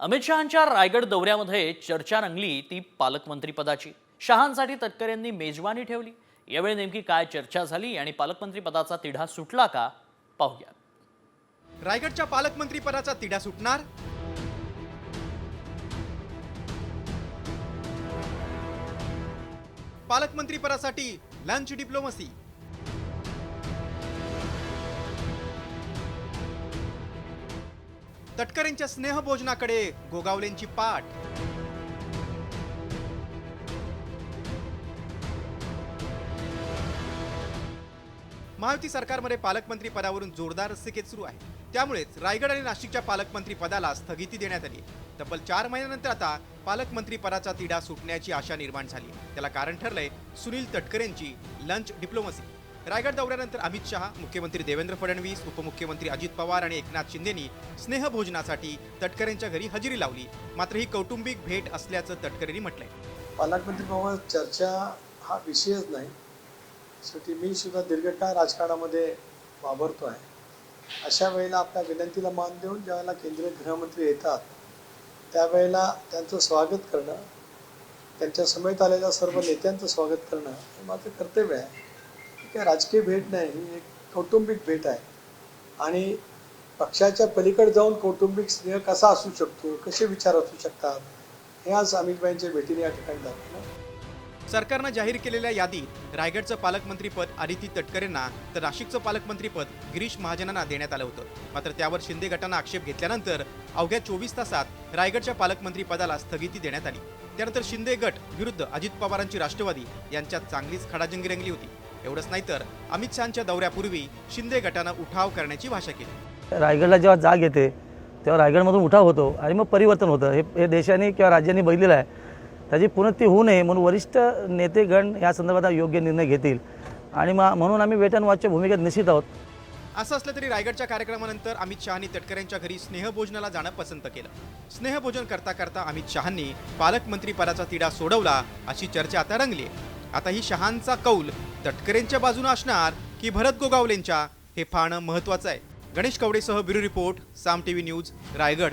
अमित शहांच्या रायगड दौऱ्यामध्ये चर्चा रंगली ती पालकमंत्रीपदाची. शहांसाठी तटकरेंनी मेजवानी ठेवली. यावेळी नेमकी काय चर्चा झाली आणि पालकमंत्रीपदाचा तिढा सुटला का? पाहूया. रायगडच्या पालकमंत्री पदाचा तिढा सुटणार? पालकमंत्री पदासाठी लंच डिप्लोमसी. तटकरेंच्या स्नेहभोजनाकडे गोगावलेंची पाठ. महायुती सरकारमध्ये पालकमंत्री पदावरून जोरदार रस्सीखेच सुरू आहे. त्यामुळेच रायगड आणि नाशिकच्या पालकमंत्री पदाला स्थगिती देण्यात आली. तब्बल चार महिन्यानंतर आता पालकमंत्री पदाचा तिढा सुटण्याची आशा निर्माण झाली. त्याला कारण ठरलंय सुनील तटकरेंची लंच डिप्लोमसी. रायगड दौऱ्यानंतर अमित शहा मुख्यमंत्री देवेंद्र फडणवीस उपमुख्यमंत्री अजित पवार आणि एकनाथ शिंदेनी स्नेहभोजनासाठी तटकरेंच्या घरी हजेरी लावली. मात्र ही कौटुंबिक भेट असल्याचं तटकरेंनी म्हटलंय. पालकमंत्रीबाबत चर्चा हा विषयच नाही. शेवटी मी सुद्धा दीर्घकाळ राजकारणामध्ये वावरतो आहे अशा वेळेला आपल्या विनंतीला मान देऊन ज्यावेळेला केंद्रीय गृहमंत्री येतात त्यावेळेला त्यांचं स्वागत करणं त्यांच्या समेत आलेल्या सर्व नेत्यांचं स्वागत करणं हे माझं कर्तव्य आहे. ही काय राजकीय भेट नाही ही एक कौटुंबिक भेट आहे. आणि पक्षाच्या पलीकडे जाऊन कौटुंबिक स्नेह कसा असू शकतो कसे विचार असू शकतात हे आज अमितभाईंच्या भेटीने या ठिकाणी दाखवलं. सरकारनं जाहीर केलेल्या यादीत रायगडचं पालकमंत्रीपद आदिती तटकरेंना तर नाशिकचं पालकमंत्रीपद गिरीश महाजनांना देण्यात आलं होतं. मात्र त्यावर शिंदे गटानं आक्षेप घेतल्यानंतर अवघ्या चोवीस तासात रायगडच्या पालकमंत्रीपदाला स्थगिती देण्यात आली. त्यानंतर शिंदे गट विरुद्ध अजित पवारांची राष्ट्रवादी यांच्यात चांगलीच खडाजंगी रंगली होती. एवढंच नाही तर अमित शहाच्या दौऱ्यापूर्वी शिंदे गटानं उठाव करण्याची भाषा केली. रायगडला जेव्हा जाग येते तेव्हा रायगडमधून उठाव होतो आणि मग परिवर्तन होतं. हे हे देशाने किंवा राज्यांनी बघितलेलं आहे. त्याची पुनर्ती होऊ नये म्हणून वरिष्ठ नेतेगण या संदर्भात योग्य निर्णय घेतील. आणि मग म्हणून आम्ही वेट अँड वॉचच्या भूमिकेत निश्चित आहोत. असं असलं तरी रायगडच्या कार्यक्रमानंतर अमित शहानी तटकरेंच्या घरी स्नेहभोजनाला जाणं पसंत केलं. स्नेहभोजन करता करता अमित शहांनी पालकमंत्री पदाचा तिढा सोडवला अशी चर्चा आता रंगली आता ही शहांचा कौल तटकरेंच्या बाजूने असणार की भरत गोगावलेंच्या हे पाहणं महत्वाचं आहे. Ganesh कवडेसह bureau report Saam TV news Raigad.